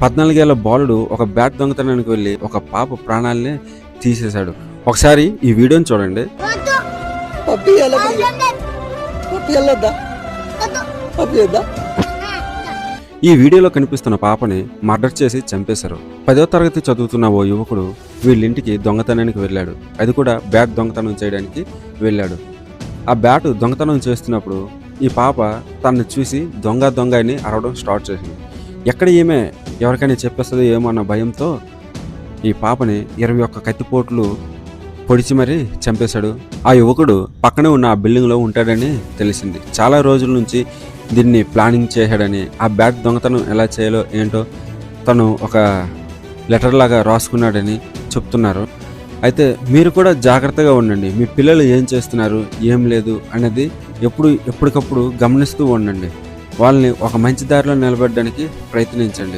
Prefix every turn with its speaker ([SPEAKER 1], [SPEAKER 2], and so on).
[SPEAKER 1] పద్నాలుగేళ్ళ బాలుడు ఒక బ్యాట్ దొంగతనానికి వెళ్ళి ఒక పాప ప్రాణాలనే తీసేశాడు. ఒకసారి ఈ వీడియోని చూడండి. ఈ వీడియోలో కనిపిస్తున్న పాపని మర్డర్ చేసి చంపేశారు. పదో తరగతి చదువుతున్న ఓ యువకుడు వీళ్ళింటికి దొంగతనానికి వెళ్ళాడు. అది కూడా బ్యాట్ దొంగతనం చేయడానికి వెళ్ళాడు. ఆ బ్యాట్ దొంగతనం చేస్తున్నప్పుడు ఈ పాప తనని చూసి దొంగ దొంగ అని అరవడం స్టార్ట్ చేసింది. ఎక్కడ ఏమే ఎవరికైనా చెప్పేస్తుందో ఏమో అన్న భయంతో ఈ పాపని ఇరవై ఒక్క కత్తిపోట్లు పొడిచి మరీ చంపేశాడు. ఆ యువకుడు పక్కనే ఉన్న ఆ బిల్డింగ్లో ఉంటాడని తెలిసింది. చాలా రోజుల నుంచి దీన్ని ప్లానింగ్ చేశాడని ఆ బ్యాట్ దొంగతనం ఎలా చేయాలో ఏంటో తను ఒక లెటర్ లాగా రాసుకున్నాడని చెప్తున్నారు. అయితే మీరు కూడా జాగ్రత్తగా ఉండండి. మీ పిల్లలు ఏం చేస్తున్నారు ఏం లేదు అనేది ఎప్పుడు ఎప్పటికప్పుడు గమనిస్తూ ఉండండి. వాళ్ళని ఒక మంచి దారిలో నిలబెట్టడానికి ప్రయత్నించండి.